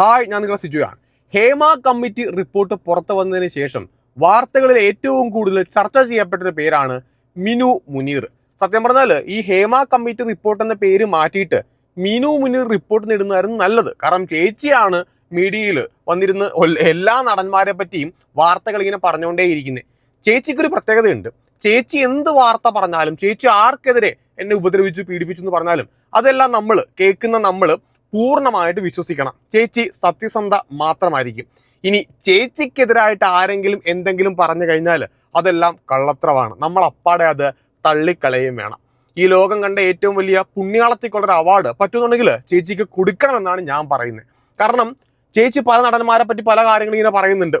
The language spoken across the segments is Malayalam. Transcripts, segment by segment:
ഹായ് ഞാൻ നിങ്ങളെ സിജുയാണ് ഹേമ കമ്മിറ്റി റിപ്പോർട്ട് പുറത്തു വന്നതിന് ശേഷം വാർത്തകളിൽ ഏറ്റവും കൂടുതൽ ചർച്ച ചെയ്യപ്പെട്ടൊരു പേരാണ് മിനു മുനീർ. സത്യം പറഞ്ഞാൽ ഈ ഹേമ കമ്മിറ്റി റിപ്പോർട്ട് എന്ന പേര് മാറ്റിയിട്ട് മിനു മുനീർ റിപ്പോർട്ട് നേടുന്നതായിരുന്നു നല്ലത്. കാരണം ചേച്ചിയാണ് മീഡിയയിൽ വന്നിരുന്ന് എല്ലാ നടന്മാരെ പറ്റിയും വാർത്തകൾ ഇങ്ങനെ പറഞ്ഞുകൊണ്ടേയിരിക്കുന്നത് ചേച്ചിക്കൊരു പ്രത്യേകതയുണ്ട്. ചേച്ചി എന്ത് വാർത്ത പറഞ്ഞാലും ചേച്ചി ആർക്കെതിരെ എന്നെ ഉപദ്രവിച്ചു പീഡിപ്പിച്ചു എന്ന് പറഞ്ഞാലും അതെല്ലാം നമ്മൾ കേൾക്കുന്ന നമ്മൾ പൂർണമായിട്ട് വിശ്വസിക്കണം. ചേച്ചി സത്യസന്ധ മാത്രമായിരിക്കും. ഇനി ചേച്ചിക്കെതിരായിട്ട് ആരെങ്കിലും എന്തെങ്കിലും പറഞ്ഞു കഴിഞ്ഞാൽ അതെല്ലാം കള്ളത്രമാണ് നമ്മൾ അപ്പാടെ അത് തള്ളിക്കളയും വേണം. ഈ ലോകം കണ്ട ഏറ്റവും വലിയ പുണ്യാളത്തിക്കുള്ളൊരു അവാർഡ് പറ്റുന്നുണ്ടെങ്കിൽ ചേച്ചിക്ക് കൊടുക്കണമെന്നാണ് ഞാൻ പറയുന്നത്. കാരണം ചേച്ചി പല നടന്മാരെ പറ്റി പല കാര്യങ്ങളും ഇങ്ങനെ പറയുന്നുണ്ട്.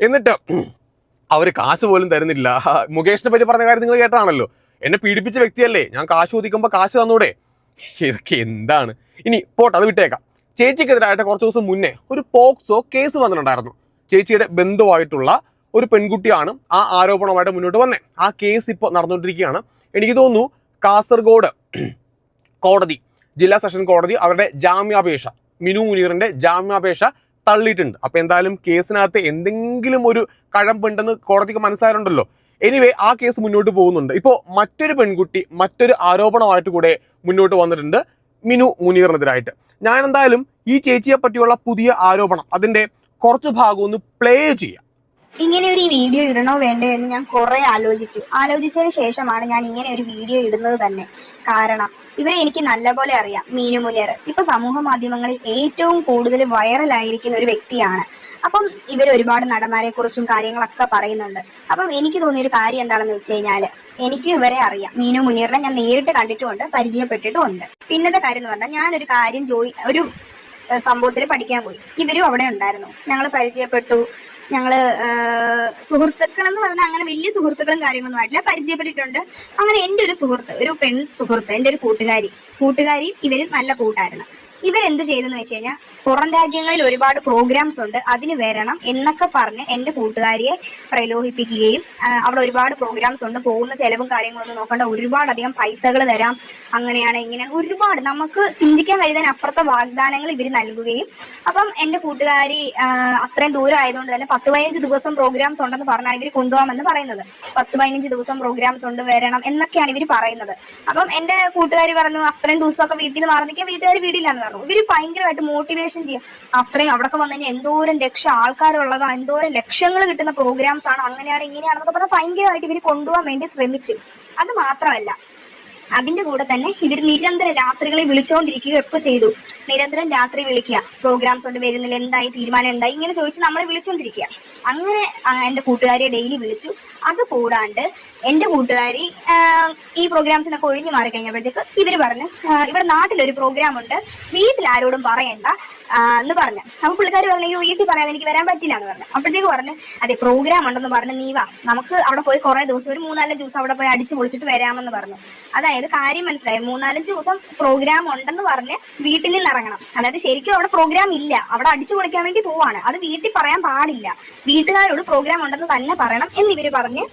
എന്നിട്ട് അവർ കാശ് പോലും തരുന്നില്ല. മുകേഷിനെ പറ്റി പറഞ്ഞ കാര്യം നിങ്ങൾ കേട്ടാണല്ലോ എന്നെ പീഡിപ്പിച്ച വ്യക്തിയല്ലേ? ഞാൻ കാശ് ചോദിക്കുമ്പോൾ കാശ് തന്നൂടെ? ഇതൊക്കെ എന്താണ്? ഇനി പോട്ടെ അത് വിട്ടേക്കാം. ചേച്ചിക്കെതിരായിട്ട് കുറച്ച് ദിവസം മുന്നേ ഒരു പോക്സോ കേസ് വന്നിട്ടുണ്ടായിരുന്നു. ചേച്ചിയുടെ ബന്ധുവായിട്ടുള്ള ഒരു പെൺകുട്ടിയാണ് ആ ആരോപണമായിട്ട് മുന്നോട്ട് വന്നേ. ആ കേസ് ഇപ്പോൾ നടന്നുകൊണ്ടിരിക്കുകയാണ്. എനിക്ക് തോന്നുന്നു കാസർഗോഡ് കോടതി ജില്ലാ സെഷൻ കോടതി അവരുടെ ജാമ്യാപേക്ഷ മിനു മുനീറിന്റെ ജാമ്യാപേക്ഷ തള്ളിയിട്ടുണ്ട്. അപ്പോൾ എന്തായാലും കേസിനകത്ത് എന്തെങ്കിലും ഒരു കഴമ്പുണ്ടെന്ന് കോടതിക്ക് മനസ്സിലായിട്ടുണ്ടല്ലോ. എനിവേ ആ കേസ് മുന്നോട്ട് പോകുന്നുണ്ട്. ഇപ്പോൾ മറ്റൊരു പെൺകുട്ടി മറ്റൊരു ആരോപണമായിട്ട് കൂടെ മുന്നോട്ട് വന്നിട്ടുണ്ട് മിനു മുനീറിനെതിരായിട്ട്. ഞാൻ എന്തായാലും ഈ ചേച്ചിയെ പറ്റിയുള്ള പുതിയ ആരോപണം അതിന്റെ കുറച്ച് ഭാഗം ഒന്ന് പ്ലേ ചെയ്യാം. ഇങ്ങനെ ഒരു വീഡിയോ ഇടണോ വേണ്ടോ എന്ന് ഞാൻ കുറെ ആലോചിച്ചു. ആലോചിച്ചതിന് ശേഷമാണ് ഞാൻ ഇങ്ങനെ ഒരു വീഡിയോ ഇടുന്നത് തന്നെ. കാരണം ഇവരെ എനിക്ക് നല്ലപോലെ അറിയാം മീനു മുനേർ. ഇപ്പൊ സമൂഹ മാധ്യമങ്ങളിൽ ഏറ്റവും കൂടുതൽ വൈറലായിരിക്കുന്ന ഒരു വ്യക്തിയാണ്. അപ്പം ഇവർ ഒരുപാട് നടന്മാരെ കുറിച്ചും കാര്യങ്ങളൊക്കെ പറയുന്നുണ്ട്. അപ്പം എനിക്ക് തോന്നിയ ഒരു കാര്യം എന്താണെന്ന് വെച്ച് കഴിഞ്ഞാൽ എനിക്ക് ഇവരെ അറിയാം. മീനു മുനീറിനെ ഞാൻ നേരിട്ട് കണ്ടിട്ടുമുണ്ട് പരിചയപ്പെട്ടിട്ടുമുണ്ട്. പിന്നത്തെ കാര്യം എന്ന് പറഞ്ഞാൽ ഞാനൊരു കാര്യം ജോയി ഒരു സംഭവത്തിൽ പഠിക്കാൻ പോയി. ഇവരും അവിടെ ഉണ്ടായിരുന്നു. ഞങ്ങൾ പരിചയപ്പെട്ടു. ഞങ്ങൾ സുഹൃത്തുക്കൾ എന്ന് പറഞ്ഞാൽ അങ്ങനെ വലിയ സുഹൃത്തുക്കളും കാര്യങ്ങളൊന്നും ആയിട്ടില്ല. പരിചയപ്പെട്ടിട്ടുണ്ട്. അങ്ങനെ എന്റെ ഒരു സുഹൃത്ത് ഒരു പെൺ സുഹൃത്ത് എന്റെ ഒരു കൂട്ടുകാരി. കൂട്ടുകാരി ഇവരും നല്ല കൂട്ടായിരുന്നു. ഇവരെന്ത് ചെയ്തെന്ന് വെച്ച് കഴിഞ്ഞാൽ പുറം രാജ്യങ്ങളിൽ ഒരുപാട് പ്രോഗ്രാംസ് ഉണ്ട്. അതിന് വരണം എന്നൊക്കെ പറഞ്ഞ് എന്റെ കൂട്ടുകാരിയെ പ്രലോഭിപ്പിക്കുകയും അവിടെ ഒരുപാട് പ്രോഗ്രാംസ് ഉണ്ട്. പോകുന്ന ചെലവും കാര്യങ്ങളൊന്നും നോക്കണ്ട. ഒരുപാട് അധികം പൈസകൾ തരാം. അങ്ങനെയാണ് ഇങ്ങനെയാണ് ഒരുപാട് നമുക്ക് ചിന്തിക്കാൻ കഴിയുന്നതിന് അപ്പുറത്തെ വാഗ്ദാനങ്ങൾ ഇവർ നൽകുകയും അപ്പം എന്റെ കൂട്ടുകാരി അത്രയും ദൂരം ആയതുകൊണ്ട് തന്നെ പത്ത് പതിനഞ്ച് ദിവസം പ്രോഗ്രാംസ് ഉണ്ടെന്ന് പറഞ്ഞാണ് ഇവർ കൊണ്ടുപോകാമെന്ന് പറയുന്നത്. പത്ത് പതിനഞ്ച് ദിവസം പ്രോഗ്രാംസ് ഉണ്ട് വരണം എന്നൊക്കെയാണ് ഇവർ പറയുന്നത്. അപ്പം എന്റെ കൂട്ടുകാരി പറഞ്ഞു അത്രയും ദിവസമൊക്കെ വീട്ടിൽ നിന്ന് മാറി. നിൽക്കാൻ വീട്ടുകാർ വീടില്ലാന്ന് പറഞ്ഞു ഇവർ ഭയങ്കരമായിട്ട് മോട്ടിവേഷൻ ചെയ്യും. അത്രയും അവിടെ വന്നു കഴിഞ്ഞാൽ എന്തോരം ലക്ഷം ആൾക്കാരുള്ളതാ എന്തോരം ലക്ഷങ്ങൾ കിട്ടുന്ന പ്രോഗ്രാംസ് ആണ് അങ്ങനെയാണ് ഇങ്ങനെയാണെന്നൊക്കെ പറഞ്ഞാൽ ഭയങ്കരമായിട്ട് ഇവർ കൊണ്ടുപോകാൻ വേണ്ടി ശ്രമിച്ചു. അത് മാത്രമല്ല അതിന്റെ കൂടെ തന്നെ ഇവർ നിരന്തരം വിളിച്ചുകൊണ്ടിരിക്കുക വിളിച്ചുകൊണ്ടിരിക്കുകയൊക്കെ ചെയ്തു. നിരന്തരം രാത്രി വിളിക്കുക. പ്രോഗ്രാംസ് കൊണ്ട് വരുന്നില്ല എന്തായി തീരുമാനം എന്തായി ഇങ്ങനെ ചോദിച്ച് നമ്മളെ വിളിച്ചുകൊണ്ടിരിക്കുക അങ്ങനെ എന്റെ കൂട്ടുകാരെ ഡെയിലി വിളിച്ചു. അത് കൂടാണ്ട് എന്റെ കൂട്ടുകാരി ഈ പ്രോഗ്രാംസിനൊക്കെ ഒഴിഞ്ഞു മാറി കഴിഞ്ഞപ്പോഴത്തേക്ക് ഇവർ പറഞ്ഞു ഇവിടെ നാട്ടിലൊരു പ്രോഗ്രാം ഉണ്ട് വീട്ടിൽ ആരോടും പറയണ്ട എന്ന് പറഞ്ഞു. അപ്പൊ പുള്ളിക്കാർ പറഞ്ഞു "അയ്യോ, വീട്ടിൽ പറയാതെ എനിക്ക് വരാൻ പറ്റില്ല എന്ന് പറഞ്ഞു. അപ്പോഴത്തേക്ക് പറഞ്ഞു അതെ പ്രോഗ്രാം ഉണ്ടെന്ന് പറഞ്ഞു നീ വാ. നമുക്ക് അവിടെ പോയി കുറെ ദിവസം ഒരു മൂന്നാലഞ്ച് ദിവസം അവിടെ പോയി അടിച്ചു പൊളിച്ചിട്ട് വരാമെന്ന് പറഞ്ഞു. അതായത് കാര്യം മനസ്സിലായി? മൂന്നാലഞ്ച് ദിവസം പ്രോഗ്രാം ഉണ്ടെന്ന് പറഞ്ഞ് വീട്ടിൽ നിന്ന് ഇറങ്ങണം. അതായത് ശരിക്കും അവിടെ പ്രോഗ്രാം ഇല്ല. അവിടെ അടിച്ചു പൊളിക്കാൻ വേണ്ടി പോവാണ്. അത് വീട്ടിൽ പറയാൻ പാടില്ല. വീട്ടുകാരോട് പ്രോഗ്രാം ഉണ്ടെന്ന് തന്നെ പറയണം എന്ന് ഇവർ പറഞ്ഞ്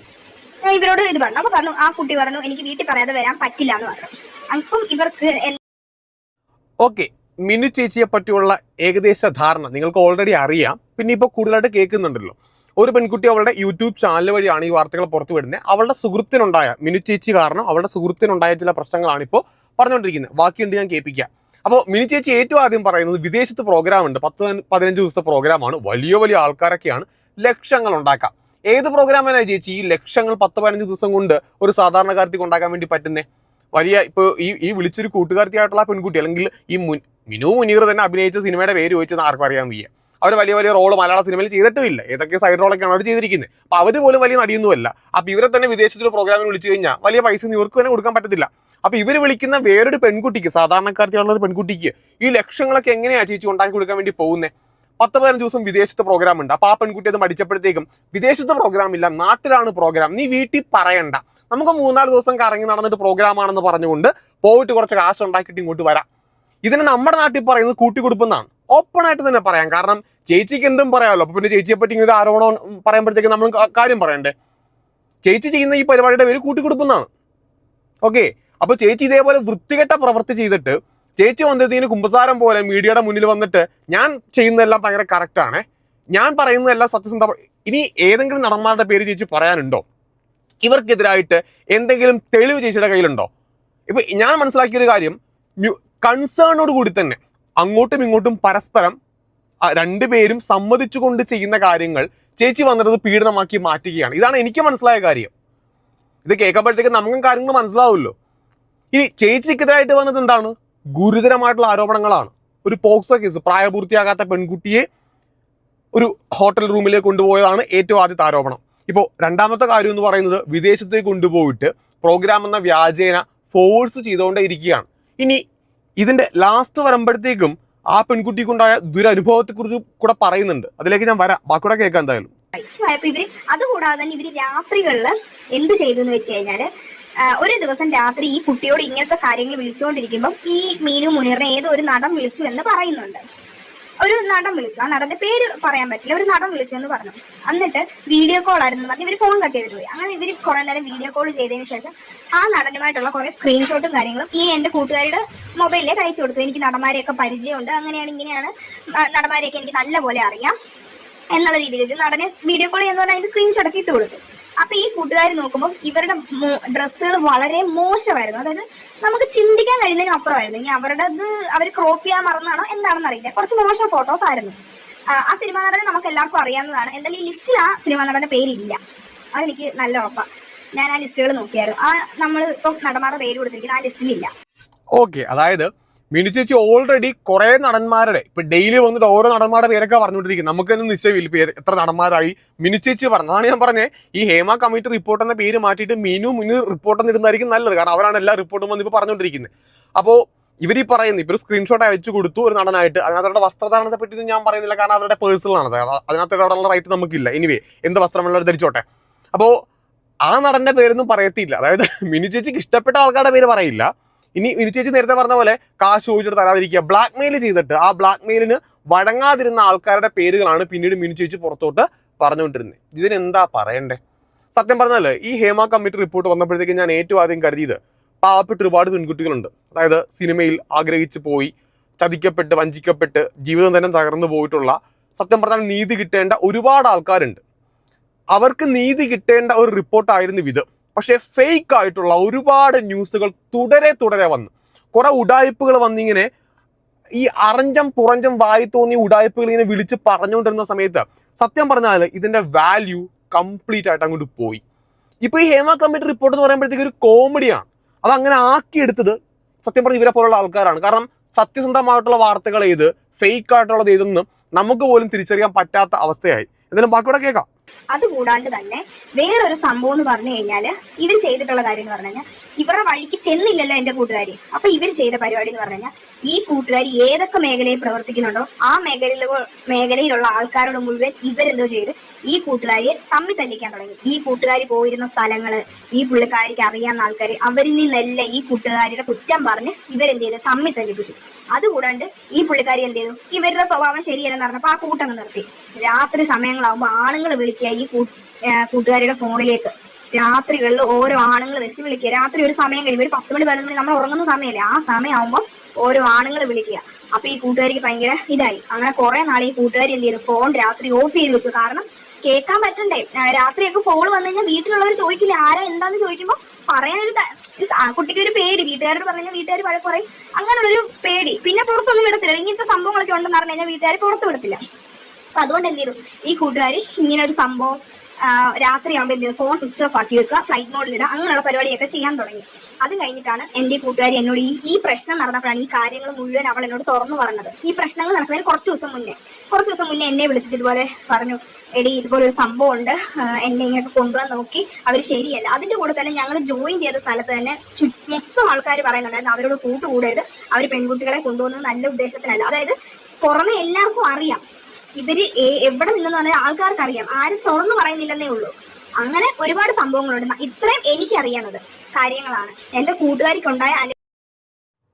ഇവരോട് ഇത് പറഞ്ഞു. അപ്പൊ പറഞ്ഞു ആ കുട്ടി പറഞ്ഞു എനിക്ക് വീട്ടിൽ പറയാതെ വരാൻ പറ്റില്ല എന്ന് പറഞ്ഞു. അപ്പം ഇവർക്ക് ഓക്കെ മിനു ചേച്ചിയെ പറ്റിയുള്ള ഏകദേശ ധാരണ നിങ്ങൾക്ക് ഓൾറെഡി അറിയാം. പിന്നെ ഇപ്പോൾ കൂടുതലായിട്ട് കേൾക്കുന്നുണ്ടല്ലോ. ഒരു പെൺകുട്ടി അവളുടെ യൂട്യൂബ് ചാനൽ വഴിയാണ് ഈ വാർത്തകൾ പുറത്തു വിടുന്നത് അവളുടെ സുഹൃത്തിനുണ്ടായ മിനു ചേച്ചി കാരണം അവളുടെ സുഹൃത്തിനുണ്ടായ ചില പ്രശ്നങ്ങളാണ് ഇപ്പോൾ പറഞ്ഞുകൊണ്ടിരിക്കുന്നത്. ബാക്കിയുണ്ട് ഞാൻ കേൾപ്പിക്കാം. അപ്പോൾ മിനു ചേച്ചി ഏറ്റവും ആദ്യം പറയുന്നത് വിദേശത്ത് പ്രോഗ്രാം ഉണ്ട്. പത്ത് പതിന- പതിനഞ്ച് ദിവസത്തെ പ്രോഗ്രാമാണ് വലിയ വലിയ ആൾക്കാരൊക്കെയാണ് ലക്ഷങ്ങൾ ഉണ്ടാക്കാം ഏത് പ്രോഗ്രാമിനാണ് ചേച്ചി ഈ ലക്ഷങ്ങൾ പത്ത് പതിനഞ്ച് ദിവസം കൊണ്ട് ഒരു സാധാരണക്കാർക്ക് ഉണ്ടാക്കാൻ വേണ്ടി പറ്റുന്നേ? വലിയ ഇപ്പോൾ ഈ ഈ വിളിച്ചൊരു കൂട്ടുകാർത്തിയായിട്ടുള്ള പെൺകുട്ടി അല്ലെങ്കിൽ ഈ മുൻ മിനു മുനീർ തന്നെ അഭിനയിച്ച സിനിമയുടെ പേര് ചോദിച്ചത് ആർക്കും അറിയാൻ വയ്യ. അവർ വലിയ വലിയ റോൾ മലയാള സിനിമയിൽ ചെയ്തിട്ടുമില്ല. ഏതൊക്കെ സൈഡ് റോളൊക്കെയാണ് അവർ ചെയ്തിരിക്കുന്നത്. അപ്പോൾ അവർ പോലും വലിയ നടിയൊന്നുമല്ല. അപ്പോൾ ഇവരെ തന്നെ വിദേശത്തൊരു പ്രോഗ്രാമിൽ വിളിച്ചു കഴിഞ്ഞാൽ വലിയ പൈസ ഇവർക്ക് തന്നെ കൊടുക്കാൻ പറ്റത്തില്ല. അപ്പോൾ ഇവർ വിളിക്കുന്ന വേറൊരു പെൺകുട്ടിക്ക് സാധാരണക്കാർത്തിയുള്ള ഒരു പെൺകുട്ടിക്ക് ഈ ലക്ഷങ്ങളൊക്കെ എങ്ങനെയാണ് ചേച്ചി ഉണ്ടാക്കി കൊടുക്കാൻ വേണ്ടി പോകുന്നത് പത്ത് പതിനഞ്ച് ദിവസം വിദേശത്ത് പ്രോഗ്രാം ഉണ്ട്. അപ്പോൾ ആ പെൺകുട്ടി അത് മടിച്ചപ്പോഴത്തേക്കും വിദേശത്ത് പ്രോഗ്രാം ഇല്ല നാട്ടിലാണ് പ്രോഗ്രാം നീ വീട്ടിൽ പറയണ്ട. നമുക്ക് മൂന്നാൽ ദിവസം കറങ്ങി നടന്നിട്ട് പ്രോഗ്രാം ആണെന്ന് പറഞ്ഞുകൊണ്ട് പോയിട്ട് കുറച്ച് കാശ് ഉണ്ടാക്കിയിട്ട് ഇങ്ങോട്ട് വരാം. ഇതിന് നമ്മുടെ നാട്ടിൽ പറയുന്നത് കൂട്ടിക്കൊടുപ്പെന്നാണ്. ഓപ്പൺ ആയിട്ട് തന്നെ പറയാം. കാരണം ചേച്ചിക്ക് എന്തും പറയാമല്ലോ. അപ്പൊ പിന്നെ ചേച്ചിയെ പറ്റി ഇങ്ങനെ ആരോപണം പറയുമ്പോഴത്തേക്ക് നമ്മൾ കാര്യം പറയണ്ടേ? ചേച്ചി ചെയ്യുന്ന ഈ പരിപാടിയുടെ പേര് കൂട്ടിക്കൊടുപ്പെന്നാണ്. ഓക്കെ അപ്പൊ ചേച്ചി ഇതേപോലെ വൃത്തികെട്ട പ്രവൃത്തി ചെയ്തിട്ട് ചേച്ചി വന്നതിന് കുമ്പസാരം പോലെ മീഡിയയുടെ മുന്നിൽ വന്നിട്ട് ഞാൻ ചെയ്യുന്നതെല്ലാം ഭയങ്കര കറക്റ്റാണ് ഞാൻ പറയുന്നതെല്ലാം സത്യസന്ധ ഇനി ഏതെങ്കിലും നടന്മാരുടെ പേര് ചേച്ചി പറയാനുണ്ടോ? ഇവർക്കെതിരായിട്ട് എന്തെങ്കിലും തെളിവ് ചേച്ചിയുടെ കയ്യിലുണ്ടോ? ഇപ്പൊ ഞാൻ മനസ്സിലാക്കിയ ഒരു കാര്യം കൺസേണോട് കൂടി തന്നെ അങ്ങോട്ടും ഇങ്ങോട്ടും പരസ്പരം രണ്ടുപേരും സമ്മതിച്ചുകൊണ്ട് ചെയ്യുന്ന കാര്യങ്ങൾ ചേച്ചി വന്നിട്ട് പീഡനമാക്കി മാറ്റുകയാണ്. ഇതാണ് എനിക്ക് മനസ്സിലായ കാര്യം. ഇത് കേൾക്കുമ്പോഴത്തേക്ക് നമുക്കും കാര്യങ്ങൾ മനസ്സിലാവുമല്ലോ. ഇനി ചേച്ചിക്കെതിരായിട്ട് വന്നത് എന്താണ്? ഗുരുതരമായിട്ടുള്ള ആരോപണങ്ങളാണ്. ഒരു പോക്സോ കേസ് പ്രായപൂർത്തിയാകാത്ത പെൺകുട്ടിയെ ഒരു ഹോട്ടൽ റൂമിലേക്ക് കൊണ്ടുപോയതാണ് ഏറ്റവും ആദ്യത്തെ ആരോപണം. ഇപ്പോൾ രണ്ടാമത്തെ കാര്യം എന്ന് പറയുന്നത് വിദേശത്തേക്ക് കൊണ്ടുപോയിട്ട് പ്രോഗ്രാം എന്ന വ്യാജേന ഫോഴ്സ് ചെയ്തുകൊണ്ടേ ഇരിക്കുകയാണ് ഇനി ഇതിന്റെ ലാസ്റ്റ് വരുമ്പോഴത്തേക്കും ആ പെൺകുട്ടിക്കുണ്ടായ ദുരനുഭവത്തെക്കുറിച്ച് കൂടെ പറയുന്നുണ്ട്. അതിലേക്ക് ഞാൻ വരാം. ബാക്കിയുടെ കേൾക്കാം എന്തായാലും. ഇവർ അതുകൂടാതെ തന്നെ ഇവർ രാത്രികളിൽ എന്ത് ചെയ്തു എന്ന് വെച്ച് കഴിഞ്ഞാൽ ഒരു ദിവസം രാത്രി ഈ കുട്ടിയോട് ഇങ്ങനത്തെ കാര്യങ്ങൾ വിളിച്ചുകൊണ്ടിരിക്കുമ്പോൾ ഈ മീനു മുനീറിനെ ഏതോ ഒരു നടൻ വിളിച്ചു എന്ന് പറയുന്നുണ്ട്. ഒരു നടൻ വിളിച്ചു. ആ നടന്റെ പേര് പറയാൻ പറ്റില്ല. ഒരു നടൻ വിളിച്ചു എന്ന് പറഞ്ഞു. എന്നിട്ട് വീഡിയോ കോൾ ആയിരുന്നു പറഞ്ഞ് ഇവർ ഫോൺ കട്ട് ചെയ്തിട്ട് പോയി. അങ്ങനെ ഇവർ കുറെ നേരം വീഡിയോ കോൾ ചെയ്തതിന് ശേഷം ആ നടനുമായിട്ടുള്ള കുറെ സ്ക്രീൻഷോട്ടും കാര്യങ്ങളും ഈ എന്റെ കൂട്ടുകാരുടെ മൊബൈലിൽ അയച്ചു കൊടുത്തു. എനിക്ക് നടന്മാരെയൊക്കെ പരിചയമുണ്ട്. അങ്ങനെയാണ് ഇങ്ങനെയാണ് നടന്മാരെയൊക്കെ എനിക്ക് നല്ലപോലെ അറിയാം എന്നുള്ള രീതിയിൽ ഒരു നടനെ വീഡിയോ കോൾ ചെയ്യുന്ന അതിന്റെ സ്ക്രീൻഷോട്ടൊക്കെ ഇട്ട് കൊടുത്തു. അപ്പൊ ഈ കൂട്ടുകാർ നോക്കുമ്പോൾ ഇവരുടെ ഡ്രസ്സുകൾ വളരെ മോശമായിരുന്നു. അതായത് നമുക്ക് ചിന്തിക്കാൻ കഴിയുന്നതിന് അപ്പുറമായിരുന്നു. ഇനി അവരുടേത് അവർ ക്രോപ്പ് ചെയ്യാൻ മറന്നാണോ എന്താണെന്ന് അറിയില്ല. കുറച്ച് മോശം ഫോട്ടോസ് ആയിരുന്നു. ആ, സിനിമ നടനെ നമുക്ക് എല്ലാവർക്കും അറിയാവുന്നതാണ്. എന്തായാലും ഈ ലിസ്റ്റിൽ ആ സിനിമാ നടന്റെ പേരില്ല. അതെനിക്ക് നല്ല ഉറപ്പാണ് ഞാൻ ആ ലിസ്റ്റുകൾ നോക്കിയായിരുന്നു. ആ നമ്മൾ ഇപ്പം നടന്മാരുടെ പേര് കൊടുത്തിരിക്കുന്ന ആ ലിസ്റ്റിലില്ല ഓക്കെ അതായത് മിനി ചേച്ചി ഓൾറെഡി കുറെ നടന്മാരുടെ ഇപ്പൊ ഡെയിലി വന്നിട്ട് ഓരോ നടന്മാരുടെ പേരൊക്കെ പറഞ്ഞുകൊണ്ടിരിക്കും നമുക്കൊന്നും നിശ്ചയമില്ല ഇപ്പൊ എത്ര നടന്മാരായി. മിനി ചേച്ചി പറഞ്ഞു അതാണ് ഞാൻ പറഞ്ഞത് ഈ ഹേമ കമ്മിറ്റി റിപ്പോർട്ട് എന്ന പേര് മാറ്റിയിട്ട് മിനു മിനു റിപ്പോർട്ട് എന്ന് ഇടുന്നതായിരിക്കും നല്ലത്. കാരണം അവരാണ് എല്ലാ റിപ്പോർട്ടും വന്ന് ഇപ്പൊ പറഞ്ഞുകൊണ്ടിരിക്കുന്നത്. അപ്പോൾ ഇവർ ഈ ഇപ്പൊ ഒരു സ്ക്രീൻഷോട്ട് അയച്ചു കൊടുത്തു ഒരു നടനായിട്ട്. അതിനകത്ത് അവരുടെ വസ്ത്രധാരണത്തെ പറ്റി ഞാൻ പറയുന്നില്ല കാരണം അവരുടെ പേഴ്സണലാണ് അത് അതിനകത്ത് ഇടാനുള്ള റൈറ്റ് നമുക്കില്ല. എനിവേ എന്ത് വസ്ത്രമുള്ളവർ ധരിച്ചോട്ടെ. അപ്പോ ആ നടന്റെ പേരൊന്നും പറയത്തില്ല. അതായത് മിനി ചേച്ചിക്ക് ഇഷ്ടപ്പെട്ട ആൾക്കാരുടെ പേര് പറയില്ല. ഇനി മിനി ചേച്ചി നേരത്തെ പറഞ്ഞ പോലെ കാശ് ചോദിച്ചിട്ട് തരാതിരിക്കുക. ബ്ലാക്ക് മെയിൽ ചെയ്തിട്ട് ആ ബ്ലാക്ക് മെയിലിന് വഴങ്ങാതിരുന്ന ആൾക്കാരുടെ പേരുകളാണ് പിന്നീട് മിനു ചേച്ചി പുറത്തോട്ട് പറഞ്ഞുകൊണ്ടിരുന്നത്. ഇതിനെന്താ പറയണ്ടേ? സത്യം പറഞ്ഞാൽ ഈ ഹേമ കമ്മിറ്റി റിപ്പോർട്ട് വന്നപ്പോഴത്തേക്ക് ഞാൻ ഏറ്റവും ആദ്യം കരുതിയത് പാവപ്പെട്ട് ഒരുപാട് പെൺകുട്ടികളുണ്ട്. അതായത് സിനിമയിൽ ആഗ്രഹിച്ച് പോയി ചതിക്കപ്പെട്ട് വഞ്ചിക്കപ്പെട്ട് ജീവിതം തന്നെ തകർന്നു പോയിട്ടുള്ള സത്യം പറഞ്ഞാൽ നീതി കിട്ടേണ്ട ഒരുപാട് ആൾക്കാരുണ്ട്. അവർക്ക് നീതി കിട്ടേണ്ട ഒരു റിപ്പോർട്ടായിരുന്നു ഇത്. പക്ഷേ ഫേക്ക് ആയിട്ടുള്ള ഒരുപാട് ന്യൂസുകൾ തുടരെ തുടരെ വന്നു. കുറെ ഉടായ്പകൾ വന്നിങ്ങനെ ഈ അറഞ്ചം പുറഞ്ചം വായി തോന്നി ഉടായ്പകൾ ഇങ്ങനെ വിളിച്ച് പറഞ്ഞുകൊണ്ടിരുന്ന സമയത്ത് സത്യം പറഞ്ഞാൽ ഇതിന്റെ വാല്യൂ കംപ്ലീറ്റ് ആയിട്ട് അങ്ങോട്ട് പോയി. ഇപ്പൊ ഈ ഹേമ കമ്മിറ്റി റിപ്പോർട്ട് എന്ന് പറയുമ്പോഴത്തേക്ക് ഒരു കോമഡിയാണ് അത് അങ്ങനെ ആക്കിയെടുത്തത് സത്യം പറഞ്ഞ ഇവരെ പോലുള്ള ആൾക്കാരാണ്. കാരണം സത്യസന്ധമായിട്ടുള്ള വാർത്തകൾ ഏത് ഫേക്ക് ആയിട്ടുള്ളത് ഏതെന്നും നമുക്ക് പോലും തിരിച്ചറിയാൻ പറ്റാത്ത അവസ്ഥയായി. എന്തായാലും ബാക്കിയോടെ കേൾക്കാം. അതുകൂടാണ്ട് തന്നെ വേറൊരു സംഭവം എന്ന് പറഞ്ഞു കഴിഞ്ഞാൽ ഇവർ ചെയ്തിട്ടുള്ള കാര്യം എന്ന് പറഞ്ഞു കഴിഞ്ഞാൽ ഇവരുടെ വഴിക്ക് ചെന്നില്ലല്ലോ എന്റെ കൂട്ടുകാരി. അപ്പൊ ഇവർ ചെയ്ത പരിപാടി എന്ന് പറഞ്ഞു ഈ കൂട്ടുകാരി ഏതൊക്കെ മേഖലയിൽ പ്രവർത്തിക്കുന്നുണ്ടോ ആ മേഖലയിൽ മേഖലയിലുള്ള ആൾക്കാരോട് മുഴുവൻ ഇവരെന്തോ ചെയ്ത് ഈ കൂട്ടുകാരിയെ തമ്മി തല്ലിക്കാൻ തുടങ്ങി. ഈ കൂട്ടുകാരി പോയിരുന്ന സ്ഥലങ്ങൾ ഈ പുള്ളിക്കാരിക്ക് അറിയാവുന്ന ആൾക്കാർ അവരിൽ നിന്നെല്ലാം ഈ കൂട്ടുകാരിയുടെ കുറ്റം പറഞ്ഞ് ഇവരെന്ത് ചെയ്തു തമ്മി തല്ലിപ്പിച്ചു. അതുകൂടാണ്ട് ഈ പുള്ളിക്കാരി എന്ത് ചെയ്തു? ഇവരുടെ സ്വഭാവം ശരിയല്ലെന്ന് പറഞ്ഞപ്പോ ആ കൂട്ടങ്ങ് നിർത്തി. രാത്രി സമയങ്ങളാകുമ്പോൾ ആണുങ്ങൾ വിളിക്കുക ഈ കൂട്ടുകാരിയുടെ ഫോണിലേക്ക്. രാത്രികളിൽ ഓരോ ആണുങ്ങൾ വെച്ച് വിളിക്കുക. രാത്രി ഒരു സമയം കഴിയുമ്പോൾ ഒരു പത്ത് മണി പതിനൊന്ന് മണി നമ്മൾ ഉറങ്ങുന്ന സമയമല്ലേ ആ സമയമാകുമ്പോൾ ഓരോ ആണുങ്ങൾ വിളിക്കുക. അപ്പൊ ഈ കൂട്ടുകാരിക്ക് ഭയങ്കര ഇതായി. അങ്ങനെ കുറെ നാൾ ഈ കൂട്ടുകാരി എന്ത് ചെയ്തു? ഫോൺ രാത്രി ഓഫ് ചെയ്ത് വെച്ചു. കാരണം കേൾക്കാൻ പറ്റണ്ടേ. രാത്രിയൊക്കെ ഫോൺ വന്നു കഴിഞ്ഞാൽ വീട്ടിലുള്ളവർ ചോദിക്കില്ല ആരാ? എന്താന്ന്? ചോദിക്കുമ്പോൾ പറയാനൊരു കുട്ടിക്ക് ഒരു പേടി. വീട്ടുകാരോട് പറഞ്ഞു വീട്ടുകാർ വഴക്ക് പറയും. അങ്ങനെയുള്ളൊരു പേടി. പിന്നെ പുറത്തൊന്നും വിടത്തില്ല. ഇങ്ങനത്തെ സംഭവങ്ങളൊക്കെ ഉണ്ടെന്ന് പറഞ്ഞു കഴിഞ്ഞാൽ വീട്ടുകാർ പുറത്ത് വിടത്തില്ല. അപ്പൊ അതുകൊണ്ട് എന്ത് ചെയ്തു? ഈ കൂട്ടുകാരി ഇങ്ങനെ ഒരു സംഭവം രാത്രിയാകുമ്പോൾ എന്ത് ഫോൺ സ്വിച്ച് ഓഫ് ആക്കി വെക്കുക ഫ്ലൈറ്റ് മോഡിലിടുക അങ്ങനെയുള്ള പരിപാടിയൊക്കെ ചെയ്യാൻ തുടങ്ങി. അത് കഴിഞ്ഞിട്ടാണ് എന്റെ കൂട്ടുകാരി എന്നോട് ഈ ഈ പ്രശ്നം നടന്നപ്പോഴാണ് ഈ കാര്യങ്ങൾ മുഴുവൻ അവൾ എന്നോട് തുറന്നു പറഞ്ഞത്. ഈ പ്രശ്നങ്ങൾ നടക്കുന്നതിന് കുറച്ച് ദിവസം മുന്നേ. കുറച്ച് ദിവസം മുന്നേ എന്നെ വിളിച്ചിട്ട് ഇതുപോലെ പറഞ്ഞു എടി ഇതുപോലെ ഒരു സംഭവം ഉണ്ട്. എന്നെ ഇങ്ങനെയൊക്കെ കൊണ്ടുപോകാൻ നോക്കി. അവർ ശരിയല്ല. അതിന്റെ കൂടെ തന്നെ ഞങ്ങൾ ജോയിൻ ചെയ്ത സ്ഥലത്ത് തന്നെ മൊത്തം ആൾക്കാർ പറയുന്നുണ്ടായിരുന്നു അവരോട് കൂട്ടുകൂടരുത്. അവർ പെൺകുട്ടികളെ കൊണ്ടുപോകുന്നത് നല്ല ഉദ്ദേശത്തിനല്ല. അതായത് പുറമെ എല്ലാവർക്കും അറിയാം. ഇവർ എവിടെ നിന്നെന്ന് പറഞ്ഞാൽ ആൾക്കാർക്ക് അറിയാം ആരും തുറന്നു പറയുന്നില്ലെന്നേ ഉള്ളൂ. അങ്ങനെ ഒരുപാട് സംഭവങ്ങളുണ്ട്. ഇത്രയും എനിക്കറിയാവുന്നത് കാര്യങ്ങളാണ്. എന്റെ കൂട്ടുകാരിക്കുണ്ടായ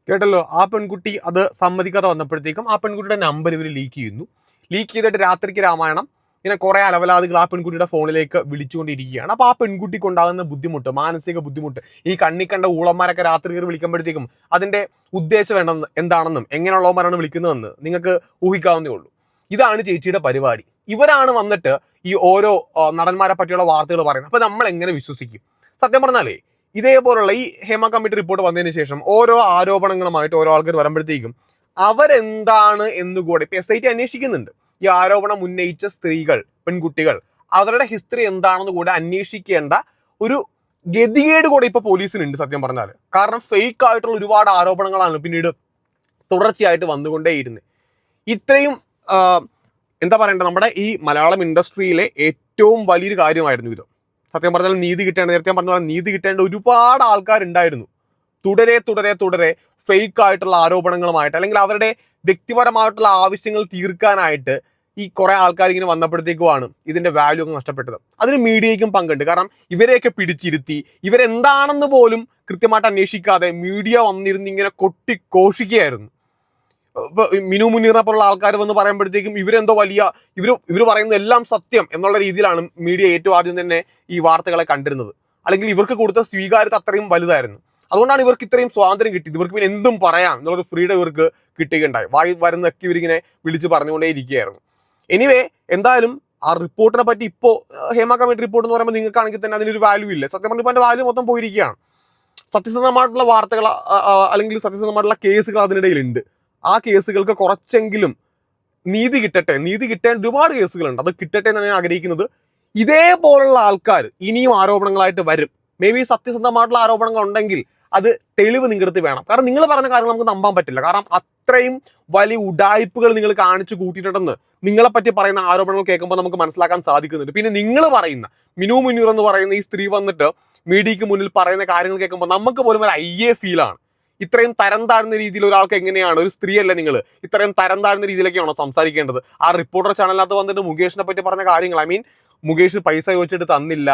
കേട്ടല്ലോ ആ പെൺകുട്ടി അത് സമ്മതിക്കാതെ വന്നപ്പോഴത്തേക്കും ആ പെൺകുട്ടിയുടെ നമ്പർ ഇവർ ലീക്ക് ചെയ്യുന്നു. ലീക്ക് ചെയ്തിട്ട് രാത്രിക്ക് രാമായണം. ഇങ്ങനെ കുറെ അലവലാദികൾ ആ പെൺകുട്ടിയുടെ ഫോണിലേക്ക് വിളിച്ചുകൊണ്ടിരിക്കുകയാണ്. അപ്പോൾ ആ പെൺകുട്ടിക്ക് ഉണ്ടാകുന്ന ബുദ്ധിമുട്ട് മാനസിക ബുദ്ധിമുട്ട് ഈ കണ്ണി കണ്ട ഊളന്മാരൊക്കെ രാത്രി കയറി വിളിക്കുമ്പോഴത്തേക്കും അതിന്റെ ഉദ്ദേശം എന്താണെന്നും എങ്ങനെയുള്ളവന്മാരാണ് വിളിക്കുന്നതെന്ന് നിങ്ങൾക്ക് ഊഹിക്കാവുന്നേ ഉള്ളൂ. ഇതാണ് ചേച്ചിയുടെ പരിപാടി. ഇവരാണ് വന്നിട്ട് ഈ ഓരോ നടന്മാരെ പറ്റിയുള്ള വാർത്തകൾ പറയുന്നത്. അപ്പൊ നമ്മൾ എങ്ങനെ വിശ്വസിക്കും? സത്യം പറഞ്ഞാലേ ഇതേപോലുള്ള ഈ ഹേമ കമ്മിറ്റി റിപ്പോർട്ട് വന്നതിന് ശേഷം ഓരോ ആരോപണങ്ങളുമായിട്ട് ഓരോ ആൾക്കാർ വരുമ്പോഴത്തേക്കും അവരെന്താണ് എന്നുകൂടെ ഇപ്പൊ എസ് ഐ ടി അന്വേഷിക്കുന്നുണ്ട്. ഈ ആരോപണം ഉന്നയിച്ച സ്ത്രീകൾ പെൺകുട്ടികൾ അവരുടെ ഹിസ്റ്ററി എന്താണെന്ന് കൂടെ അന്വേഷിക്കേണ്ട ഒരു ഗതികേട് കൂടെ ഇപ്പൊ പോലീസിനുണ്ട് സത്യം പറഞ്ഞാൽ കാരണം ഫേക്ക് ആയിട്ടുള്ള ഒരുപാട് ആരോപണങ്ങളാണ് പിന്നീട് തുടർച്ചയായിട്ട് വന്നുകൊണ്ടേയിരുന്നത് ഇത്രയും എന്താ പറയണ്ടത്? നമ്മുടെ ഈ മലയാളം ഇൻഡസ്ട്രിയിലെ ഏറ്റവും വലിയൊരു കാര്യമായിരുന്നു ഇത്. സത്യം പറഞ്ഞാൽ നീതി കിട്ടേണ്ട നേരത്തെ പറഞ്ഞ പോലെ നീതി കിട്ടേണ്ട ഒരുപാട് ആൾക്കാരുണ്ടായിരുന്നു. തുടരെ തുടരെ തുടരെ ഫേക്ക് ആയിട്ടുള്ള ആരോപണങ്ങളുമായിട്ട് അല്ലെങ്കിൽ അവരുടെ വ്യക്തിപരമായിട്ടുള്ള ആവശ്യങ്ങൾ തീർക്കാനായിട്ട് ഈ കുറെ ആൾക്കാർ ഇങ്ങനെ വന്നപ്പോഴത്തേക്കുമാണ് ഇതിന്റെ വാല്യൂ ഒക്കെ നഷ്ടപ്പെട്ടത്. അതിന് മീഡിയയ്ക്കും പങ്കുണ്ട്. കാരണം ഇവരെയൊക്കെ പിടിച്ചിരുത്തി ഇവരെന്താണെന്ന് പോലും കൃത്യമായിട്ട് അന്വേഷിക്കാതെ മീഡിയ വന്നിരുന്ന് ഇങ്ങനെ കൊട്ടി ഘോഷിക്കുകയായിരുന്നു ഇപ്പൊ ഈ മിനു മുനീറിനെ പോലുള്ള ആൾക്കാർ വന്ന് പറയുമ്പോഴത്തേക്കും ഇവരെന്തോ വലിയ ഇവർ ഇവർ പറയുന്ന എല്ലാം സത്യം എന്നുള്ള രീതിയിലാണ് മീഡിയ ഏറ്റവും ആദ്യം തന്നെ ഈ വാർത്തകളെ കണ്ടിരുന്നത്. അല്ലെങ്കിൽ ഇവർക്ക് കൊടുത്ത സ്വീകാര്യത അത്രയും വലുതായിരുന്നു. അതുകൊണ്ടാണ് ഇവർക്ക് ഇത്രയും സ്വാതന്ത്ര്യം കിട്ടിയത്. ഇവർക്ക് പിന്നെ എന്തും പറയാം എന്നുള്ളൊരു ഫ്രീഡം ഇവർക്ക് കിട്ടുകയുണ്ടായി. വായി വരുന്നൊക്കെ ഇവരിങ്ങനെ വിളിച്ച് പറഞ്ഞുകൊണ്ടേ ഇരിക്കുകയായിരുന്നു. എനിവേ എന്തായാലും ആ റിപ്പോർട്ടിനെ പറ്റി ഇപ്പോൾ ഹേമ കമ്മിറ്റി റിപ്പോർട്ട് എന്ന് പറയുമ്പോൾ നിങ്ങൾക്കാണെങ്കിൽ തന്നെ അതിനൊരു വാല്യൂ ഇല്ല. സത്യം പറഞ്ഞാൽ അതിന്റെ വാല്യൂ മൊത്തം പോയിരിക്കുകയാണ്. സത്യസന്ധമായിട്ടുള്ള വാർത്തകൾ അല്ലെങ്കിൽ സത്യസന്ധമായിട്ടുള്ള കേസുകൾ അതിനിടയിലുണ്ട്. ആ കേസുകൾക്ക് കുറച്ചെങ്കിലും നീതി കിട്ടട്ടെ. നീതി കിട്ടേണ്ട ഒരുപാട് കേസുകളുണ്ട്. അത് കിട്ടട്ടെ എന്ന് ഞാൻ ആഗ്രഹിക്കുന്നത്. ഇതേപോലുള്ള ആൾക്കാർ ഇനിയും ആരോപണങ്ങളായിട്ട് വരും. മേ ബി സത്യസന്ധമായിട്ടുള്ള ആരോപണങ്ങൾ ഉണ്ടെങ്കിൽ അത് തെളിവ് നിങ്ങളുടെ അടുത്ത് വേണം. കാരണം നിങ്ങൾ പറഞ്ഞ കാര്യങ്ങൾ നമുക്ക് നമ്പാൻ പറ്റില്ല. കാരണം അത്രയും വലിയ ഉഡായിപ്പുകൾ നിങ്ങൾ കാണിച്ചു കൂട്ടിയിട്ടുണ്ടെന്ന് നിങ്ങളെ പറ്റി പറയുന്ന ആരോപണങ്ങൾ കേൾക്കുമ്പോൾ നമുക്ക് മനസ്സിലാക്കാൻ സാധിക്കുന്നുണ്ട്. പിന്നെ നിങ്ങൾ പറയുന്ന മിനു മുനീർ എന്ന് പറയുന്ന ഈ സ്ത്രീ വന്നിട്ട് മീഡിയക്ക് മുന്നിൽ പറയുന്ന കാര്യങ്ങൾ കേൾക്കുമ്പോൾ നമുക്ക് പോലും ഒരു അയ്യേ ഫീലാണ് ഇത്രയും തരം താഴ്ന്ന രീതിയിൽ ഒരാൾക്ക് എങ്ങനെയാണ്? ഒരു സ്ത്രീയല്ല നിങ്ങൾ ഇത്രയും തരം താഴ്ന്ന രീതിയിലൊക്കെയാണോ സംസാരിക്കേണ്ടത്? ആ റിപ്പോർട്ടർ ചാനലിനകത്ത് വന്നിട്ട് മുകേഷിനെ പറ്റി പറഞ്ഞ കാര്യങ്ങൾ. ഐ മീൻ മുകേഷ് പൈസ ചോദിച്ചിട്ട് തന്നില്ല.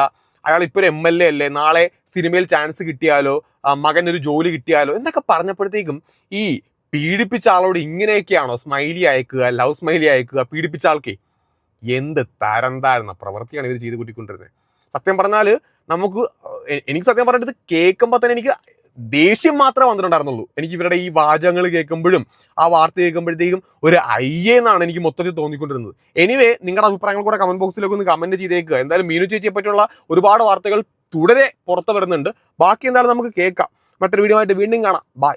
അയാൾ ഇപ്പോൾ ഒരു എം എൽ എ അല്ലേ? നാളെ സിനിമയിൽ ചാൻസ് കിട്ടിയാലോ? മകനൊരു ജോലി കിട്ടിയാലോ? എന്നൊക്കെ പറഞ്ഞപ്പോഴത്തേക്കും ഈ പീഡിപ്പിച്ച ആളോട് ഇങ്ങനെയൊക്കെയാണോ സ്മൈലി അയക്കുക ലവ് സ്മൈലി അയക്കുക പീഡിപ്പിച്ച ആൾക്കേ? എന്ത് തരം താഴ്ന്ന പ്രവൃത്തിയാണ് ഇവർ ചെയ്ത് കൂട്ടിക്കൊണ്ടിരുന്നത്? സത്യം പറഞ്ഞാൽ നമുക്ക് എനിക്ക് സത്യം പറഞ്ഞിട്ട് കേൾക്കുമ്പോൾ തന്നെ എനിക്ക് ദേഷ്യം മാത്രമേ വന്നിട്ടുണ്ടായിരുന്നുള്ളൂ. എനിക്ക് ഇവരുടെ ഈ വാചകങ്ങൾ കേൾക്കുമ്പോഴും ആ വാർത്ത കേൾക്കുമ്പോഴത്തേക്കും ഒരു അയ്യെന്നാണ് എനിക്ക് മൊത്തത്തിൽ തോന്നിക്കൊണ്ടിരുന്നത്. എനിവേ നിങ്ങളുടെ അഭിപ്രായങ്ങൾ കൂടെ കമന്റ് ബോക്സിലേക്ക് ഒന്ന് കമന്റ് ചെയ്തേക്കുക എന്തായാലും മീനു ചേച്ചിയെ പറ്റിയുള്ള ഒരുപാട് വാർത്തകൾ തുടരെ പുറത്തു വരുന്നുണ്ട്. ബാക്കി എന്തായാലും നമുക്ക് കേൾക്കാം. മറ്റൊരു വീഡിയോ ആയിട്ട് വീണ്ടും കാണാം. ബൈ